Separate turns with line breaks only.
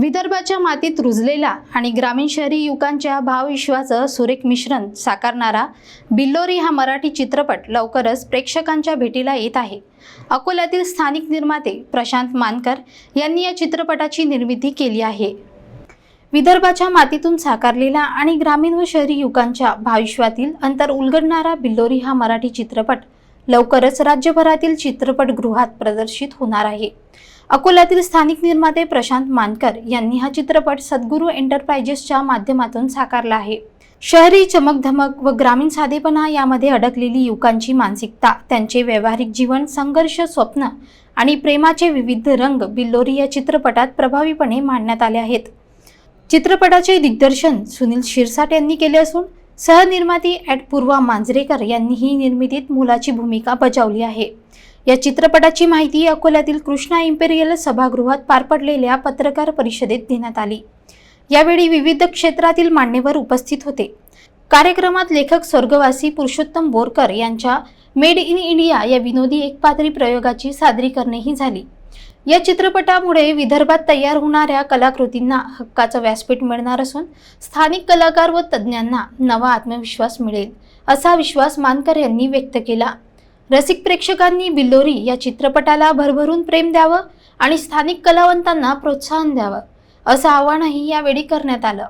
विदर्भाच्या मातीत रुजलेला आणि ग्रामीण शहरी युवकांच्या भावविश्वाचं सुरेख मिश्रण साकारणारा बिल्लोरी हा मराठी चित्रपट लवकरच प्रेक्षकांच्या भेटीला येत आहे. अकोल्यातील स्थानिक निर्माते प्रशांत मानकर यांनी या चित्रपटाची निर्मिती केली आहे. विदर्भाच्या मातीतून साकारलेला आणि ग्रामीण व शहरी युवकांच्या भाविश्वातील अंतर उलगडणारा बिल्लोरी हा मराठी चित्रपट लवकरच राज्यभरातील चित्रपटगृहात प्रदर्शित होणार आहे. अकोल्यातील स्थानिक निर्माते प्रशांत मानकर यांनी हा चित्रपट सद्गुरू एंटरप्राइजेसच्या माध्यमातून साकारला आहे. शहरी चमकधमक व ग्रामीण साधेपणा यामध्ये अडकलेली युवकांची मानसिकता त्यांचे व्यावहारिक जीवन संघर्ष स्वप्न आणि प्रेमाचे विविध रंग बिल्लोरी या चित्रपटात प्रभावीपणे मांडण्यात आले आहेत. चित्रपटाचे दिग्दर्शन सुनील शिरसाट यांनी केले असून सहनिर्माती ॲट पूर्वा मांजरेकर यांनी ही निर्मितीत मुलाची भूमिका बजावली आहे. या चित्रपटाची माहिती अकोल्यातील कृष्णा इम्पेरियल सभागृहात पार पडलेल्या पत्रकार परिषदेत देण्यात आली. यावेळी विविध क्षेत्रातील मान्यवर उपस्थित होते. कार्यक्रमात लेखक स्वर्गवासी पुरुषोत्तम बोरकर यांच्या मेड इन इंडिया या विनोदी एकपात्री प्रयोगाची सादरीकरणेही झाली. या चित्रपटामुळे विदर्भात तयार होणाऱ्या कलाकृतींना हक्काचं व्यासपीठ मिळणार असून स्थानिक कलाकार व तज्ज्ञांना नवा आत्मविश्वास मिळेल असा विश्वास मानकर यांनी व्यक्त केला. रसिक प्रेक्षकांनी बिल्लोरी या चित्रपटाला भरभरून प्रेम द्यावं आणि स्थानिक कलावंतांना प्रोत्साहन द्यावं असं आवाहनही यावेळी करण्यात आलं.